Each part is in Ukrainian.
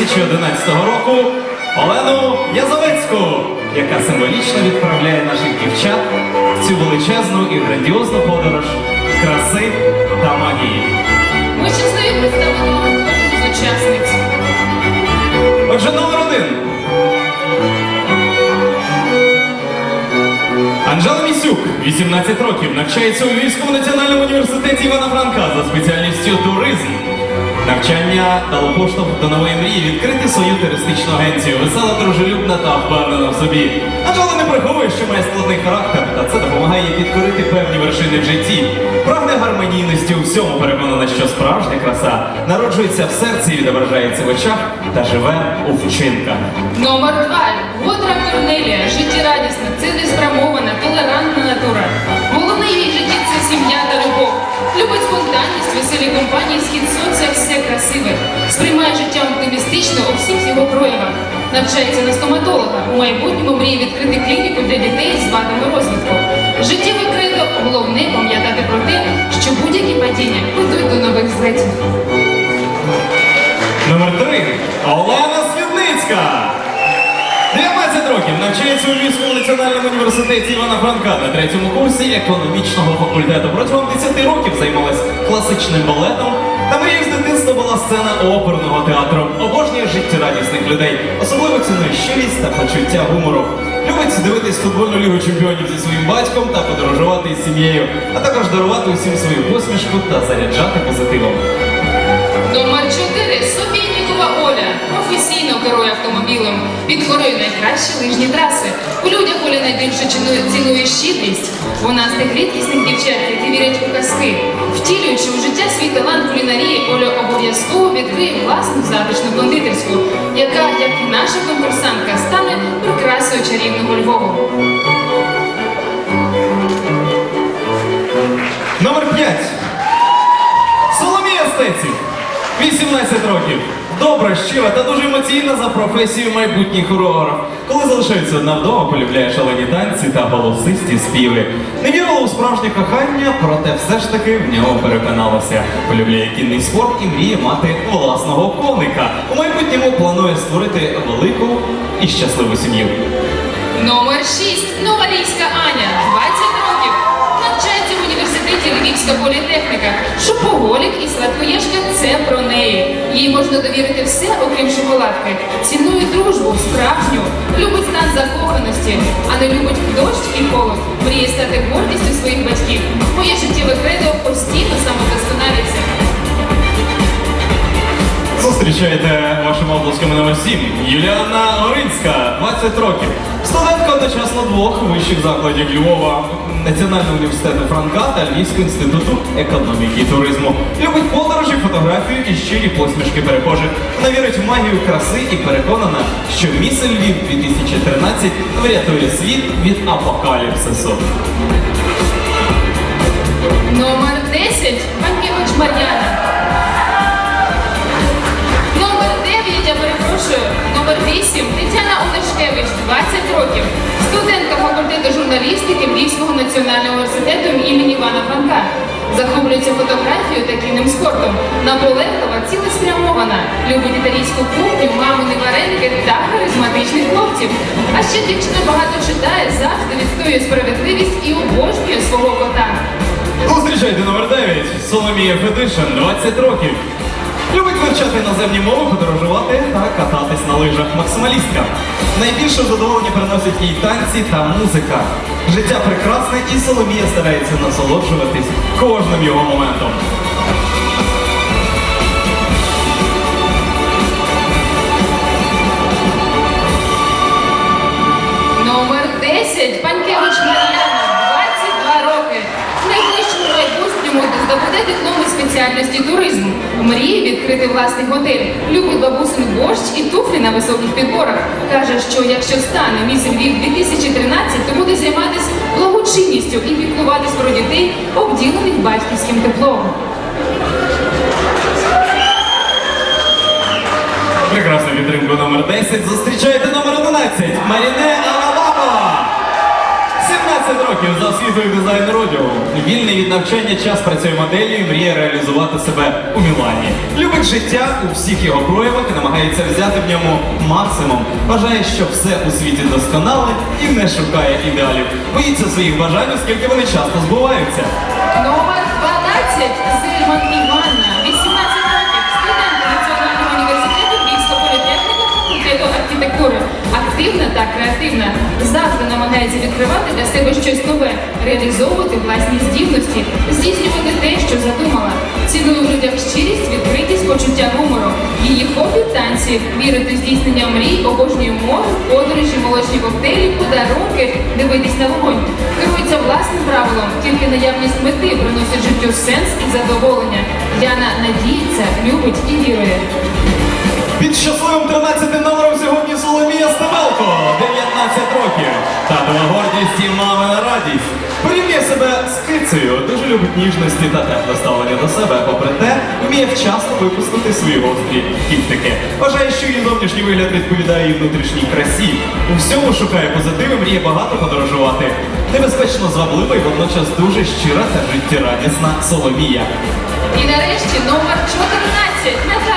2011 року Олену Язовецьку, яка символічно відправляє наших дівчат в цю величезну і грандіозну подорож краси та магії. Ми щасливі представити вам кожну з учасниць. Отже, номер один. Анжела Місюк, 18 років, навчається у Львівському національному університеті Івана Франка за спеціальністю туризм. Навчання дало поштовх до нової мрії відкрити свою туристичну агенцію. Весела, дружелюбна та впевнена в собі. Анжела не приховує, що має складний характер, та це допомагає їй підкорити певні вершини в житті. Прагне гармонійності у всьому, переконана, що справжня краса народжується в серці і відображається в очах та живе у вчинках. Номер два. Годра Корнелія. Життєрадісна, цілеспрямована, толерантна Спонтанність, веселі компанії, схід сонця, все красиве. Сприймає життя оптимістично у всіх його проявах. Навчається на стоматолога. У майбутньому мріє відкрити клініку для дітей з вадами розвитку. Життєве кредо головне пам'ятати про те, що будь-які падіння ведуть до нових злетів. Номер три. Олена Свідницька. 19 років навчається у Львівському національному університеті Івана Франка на третьому курсі економічного факультету. Протягом 10 років займалась класичним балетом. Та мрією з дитинства була сцена оперного театру. Обожнює життєрадісних людей. Особливо цінує щирість та почуття гумору. Любить дивитись футбольну лігу чемпіонів зі своїм батьком та подорожувати із сім'єю, а також дарувати усім свою посмішку та заряджати позитивом. Номер 4. Собєтнікова Оля. Професійно керує автомобілем. Підкорює найкращі лижні траси. У людях Оля найбільше цінує, щедрість. Вона з тих рідкісних дівчат, які вірять у казки. Втілюючи у життя свій талант кулінарії, Оля обов'язково відкриє власну затишну кондитерську, яка, як і наша конкурсантка, стане прикрасою чарівного Львову. Номер 5. Соломія Стеців. 18 років. Добра, щира та дуже емоційна за професією майбутній хореограф. Коли залишається одна вдома, полюбляє шалені танці та голосисті співи. Не вірила у справжнє кохання, проте все ж таки в нього переконалася. Полюбляє кінний спорт і мріє мати власного коника. У майбутньому планує створити велику і щасливу сім'ю. Номер 6. Новалійська Аня, 20 років. Навчається в університеті Львівська політехніка. Шопоголік і сладкоєшка це про неї. Їй можна довірити все, окрім шоколадки. Цінує дружбу, справжню, любить стан закоханості, а не любить дощ і холод. Мріє стати гордістю своїх батьків. Моє життєве кредо постійно самовдосконалюється. Зустрічайте вашими обласками номер 7 Юліана Оринська, 20 років. Студентка одночасно двох вищих закладів Львова, Національного університету Франка та Львівського інституту економіки і туризму. Любить подорожі, фотографію і щирі посмішки перехожих. Вона вірить в магію краси і переконана, що міс Львів 2013 врятує світ від апокаліпсису. Номер 10. Панкевич Мар'яна. Я. Номер 8. Тетяна Онешкевич, 20 років. Студентка факультету журналістики Львівського національного університету імені Івана Франка. Захоплюється фотографією та кінним спортом. Наполеглива, цілеспрямована. Любить італійську кухню, мамини вареники та харизматичних хлопців. А ще дівчина багато читає, завжди відстоює справедливість і обожнює свого кота. Зустрічайте номер 9 Соломія Федишин, 20 років. Любить вивчати іноземні мови, подорожувати та кататись на лижах. Максималістка. Найбільше задоволення приносять їй танці та музика. Життя прекрасне і Соломія старається насолоджуватись кожним його моментом. Номер 10. Панкевич Мар'яна, 22 роки. В найближчому майбутньому здобуде диплом із спеціальності туризму. Мріє відкрити власний готель. Любить бабусин борщ і туфлі на високих підборах. Каже, що якщо стане міс Львів 2013, то буде займатися благочинністю і піклуватись про дітей, обділених батьківським теплом. Прекрасну підтримку номер 10. Зустрічайте номер 11 Маріне Алабама. освітою дизайнер одягу. Вільний від навчання час працює моделлю і мріє реалізувати себе у Мілані. Любить життя у всіх його проявах і намагається взяти в ньому максимум. Вважає, що все у світі досконале і не шукає ідеалів. Боїться своїх бажань, оскільки вони часто збуваються. Номер 12 Зельман Іванна, 18 років, студентка Національного університету Львівського політехніку факультету архітектури. Активна та креативна. Завжди намагається відкривати для себе щось нове, реалізовувати власні здібності, здійснювати те, що задумала. Цінує в людях щирість, відкритість, почуття гумору. Її хобі танці, вірити в здійснення мрій, обожнює море, подорожі, молочні коктейлі, подарунки, дивитись на вогонь. Керується власним правилом, тільки наявність мети приносить життю сенс і задоволення. Яна надіється, любить і вірує. Під щасливим 13 номером сьогодні Соломія Стебелко, 19 років. Татова гордість і мамина радість. Порівнює себе з кицею, дуже любить ніжності та тепле ставлення до себе, попри те, вміє вчасно випустити свої гострі кіптики. Вважає, що її зовнішній вигляд відповідає її внутрішній красі. У всьому шукає позитиви, мріє багато подорожувати. Небезпечно зваблива і водночас дуже щира та життєрадісна Соломія. І нарешті номер 14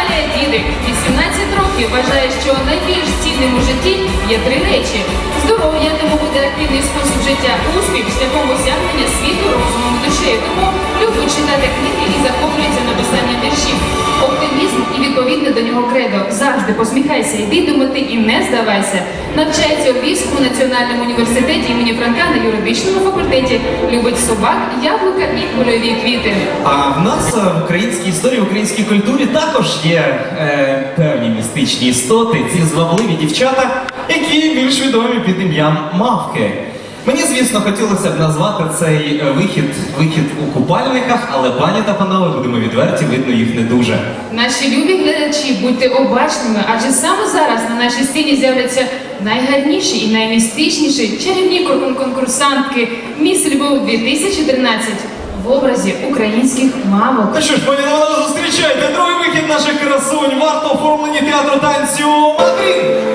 Наталія 18 років, вважає, що найбільш цінним у житті є три речі: здоров'я, тому буде активний спосіб життя, успіх шляхом осягнення світу розумом душею. Тому любить читати до нього кредо. Завжди посміхайся, йди до і не здавайся. Навчається у Львівському національному університеті імені Франка на юридичному факультеті. Любить собак, яблука і польові квіти. А в нас е, в українській історії, в українській культурі також є е, певні містичні істоти, ці звабливі дівчата, які більш відомі під ім'ям мавки. Мені, звісно, хотілося б назвати цей е, вихід вихід у купальниках, але пані та панове, будемо відверті, видно їх не дуже. Наші любі глядачі, будьте обачними, адже саме зараз на нашій сцені з'являться найгарніші і наймістичніші чарівні кон- конкурсантки Міс Львов 2013 в образі українських мамок. Ну що ж, пані та зустрічайте другий вихід наших красунь, варто оформлені театру танцю Мадрид!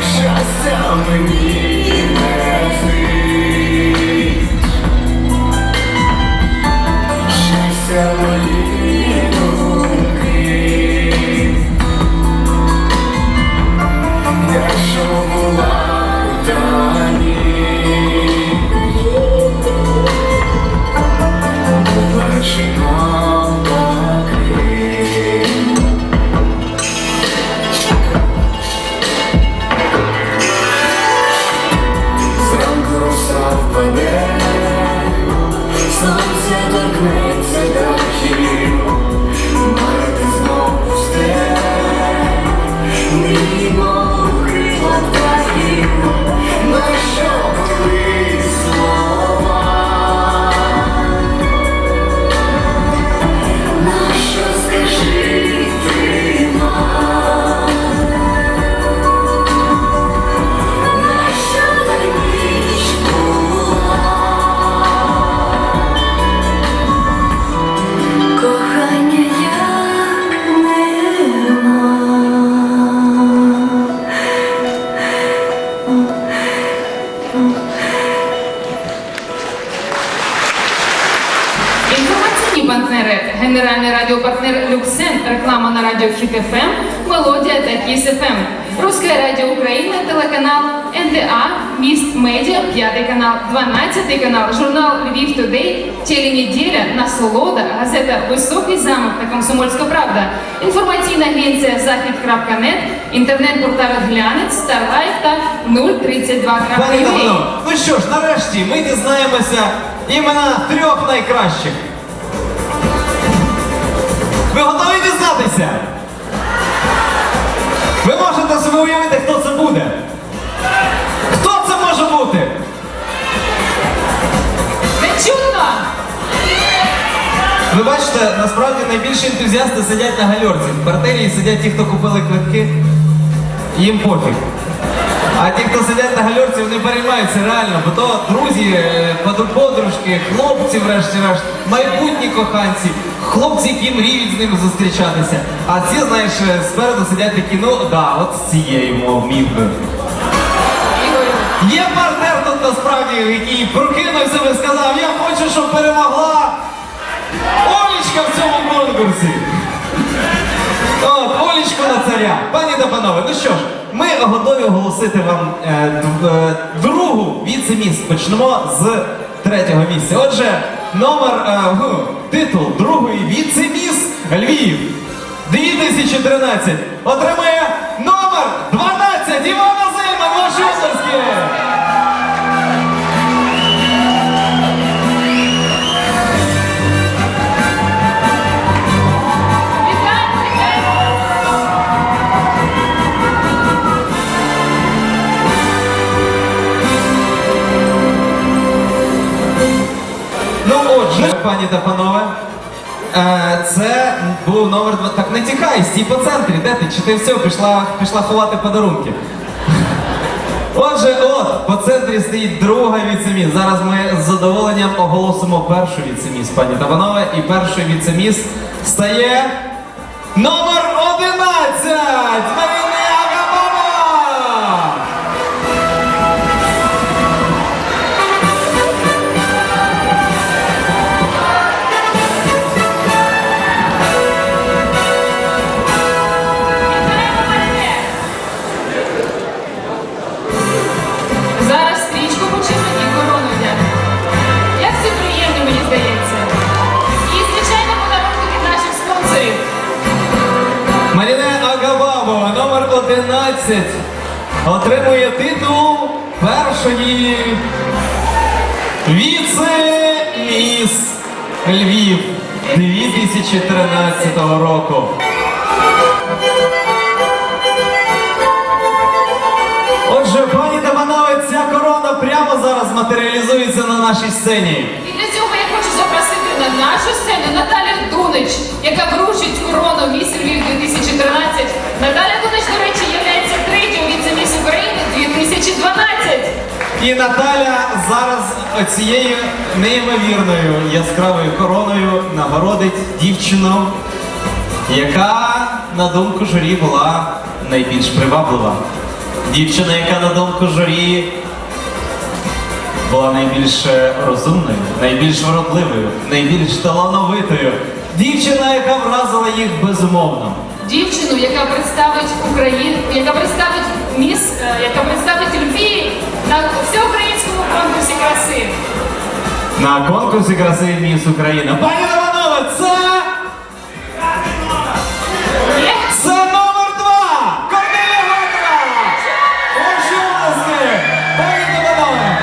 Trust somebody Grace. Радіо Хіт ФМ, Мелодія та Кіс ФМ, Руське радіо Україна, телеканал НДА, Міст Медіа, п'ятий канал, 12 канал, журнал Львів Тудей, теленеділя, Насолода, газета Високий замок та Комсомольська правда, інформаційна агенція Захід.нет, інтернет-портал Глянець, Старлайф та Пані 032.ua. Давно, ну що ж, нарешті ми дізнаємося імена трьох найкращих. Ви готові дізнатися? Ви можете собі уявити, хто це буде? Хто це може бути? Не чутно! Ви бачите, насправді найбільші ентузіасти сидять на гальорці. В квартирі сидять ті, хто купили квитки, їм пофіг. А ті, хто сидять на гальорці, вони переймаються реально, бо то друзі, е, подружки, хлопці, врешті-решт, майбутні коханці, хлопці, які мріють з ними зустрічатися. А ці, знаєш, е, спереду сидять такі, ну да, от з цією мов міг би. Є партнер тут насправді, який прокинувся і сказав, я хочу, щоб перемогла Олічка в цьому конкурсі. От, Олічку на царя. Пані та панове, ну що ж, ми готові оголосити вам е, е, другу віце-міс. Почнемо з третього місця. Отже, номер, е, гу, титул другої віце-міс Львів 2013 отримає номер 12 Івана Зельман, ваші обласки! Пані та панове, е, це був номер два. Так не тікай, стій по центрі, де ти? Чи ти все, пішла, пішла ховати подарунки? Отже, от, по центрі стоїть друга віцеміс. Зараз ми з задоволенням оголосимо першу віцеміс, пані та панове. І першою віцеміс стає номер 11! 11, отримує титул першої віце-міс Львів 2013 року. Отже, пані та панове, ця корона прямо зараз матеріалізується на нашій сцені. І для цього я хочу запросити на нашу сцену Наталю Дунич, яка вручить корону міс Львів 2013. Наталя 2012. І Наталя зараз цією неймовірною яскравою короною нагородить дівчину, яка, на думку журі, була найбільш приваблива. Дівчина, яка, на думку журі, була найбільш е, розумною, найбільш вродливою, найбільш талановитою. Дівчина, яка вразила їх безумовно. Дівчину, яка представить Україну, яка представить міс, е, яка представить Олімпії на всеукраїнському конкурсі краси. На конкурсі краси Міс Україна. Пані Романова, це... Є? Це номер два! Корнелія Гакова! Ваші обласки! Пані Романова!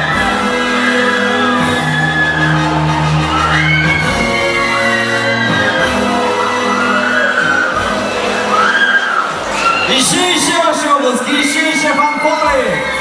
Ваші обласки! Іще, фанфори!